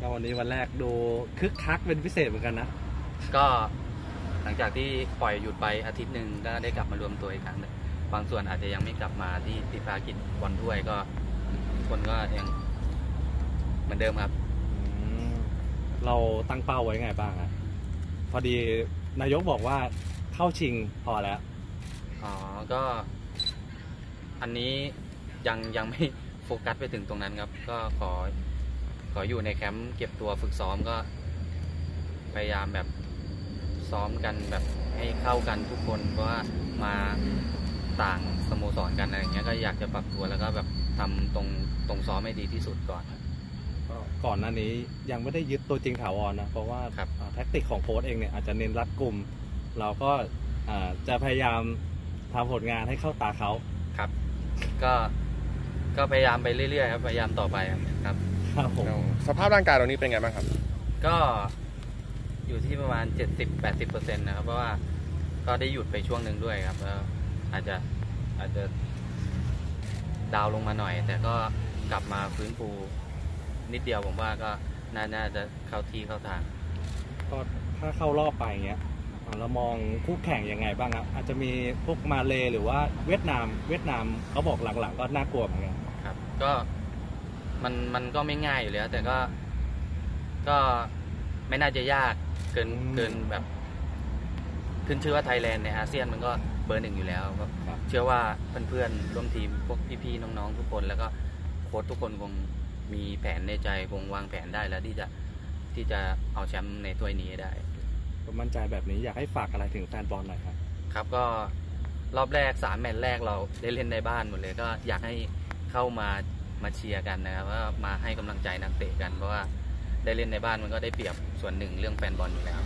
ก็วันนี้วันแรกดูคึกคักเป็นพิเศษเหมือนกันนะ ก็หลังจากที่ปล่อยหยุดไปอาทิตย์หนึ่งก็ได้กลับมารวมตัวอีกครั้งหนึ่งบางส่วนอาจจะยังไม่กลับมาที่ติดภารกิจวันด้วยก็ทุกคนก็ยังเหมือนเดิมครับอืมเราตั้งเป้าไว้ไงบ้างอะพอดีนายกบอกว่าเข้าชิงพอแล้ว อ๋อ ก็ อันนี้ยังยังไม่โฟกัสไปถึงตรงนั้นครับ ก็ขอ ขออยู่ในแคมป์เก็บตัวฝึกซ้อมก็ พยายามแบบซ้อมกันแบบให้เข้ากันทุกคนเพราะว่ามาต่างสโมสรกันอะไรอย่างเงี้ยก็อยากจะปรับตัวแล้วก็แบบทำตรงตรงซ้อมให้ดีที่สุดก่อนก็ก่อนหน้านี้ยังไม่ได้ยึดตัวจริงถาวรนะ เพราะว่าครับอ่าแท็กติกของโค้ชเองเนี่ยอาจจะเน้นรัดกลุ่ม เราก็อ่าจะพยายามทำผลงานให้เข้าตาเขาครับ ก็ ก็พยายามไปเรื่อยๆครับพยายามต่อไปครับ ครับผมสภาพร่างกายเรานี้เป็นไงบ้างครับ ก็อยู่ที่ประมาณ 70-80%นะครับ เพราะว่าก็ได้หยุดไปช่วงหนึ่งด้วยครับแล้วอาจจะอาจจะดาวน์ลงมาหน่อย แต่ก็กลับมาฟื้นฟูนิดเดียวผมว่าก็น่าน่าจะเข้าที่เข้าทางก็ถ้าเข้ารอบไปอย่างเงี้ยอ่าเรามองคู่แข่งยังไงบ้างครับอาจจะมีพวกมาเลหรือว่าเวียดนาม เวียดนามเขาบอกหลังๆ ก็น่ากลัวเหมือนกัน ครับ ก็มันมันก็ไม่ง่ายอยู่แล้ว แต่ก็ก็ไม่น่าจะยากเกินเกินแบบ ขึ้นชื่อว่าไทยแลนด์ในอาเซียนมันก็เบอร์หนึ่งอยู่แล้วก็ครับเชื่อว่าเพื่อนๆร่วมทีมพวกพี่ๆน้องๆทุกคน แล้วก็โค้ชทุกคนคงมีแผนในใจคงวางแผนได้แล้วที่จะที่จะเอาแชมป์ในถ้วยนี้ให้ได้ผมมั่นใจแบบนี้อยากให้ฝากอะไรถึงแฟนบอลหน่อยครับ ครับก็รอบแรกสามแมตช์แรกเราได้เล่นในบ้านหมดเลย ก็อยากให้ เข้ามามาเชียร์กันนะครับว่ามาให้กำลังใจนักเตะกันเพราะว่าได้เล่นในบ้านมันก็ได้เปรียบส่วนหนึ่งเรื่องแฟนบอลอยู่แล้ว